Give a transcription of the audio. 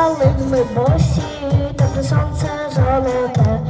калин ми босі, там де сонце золоте,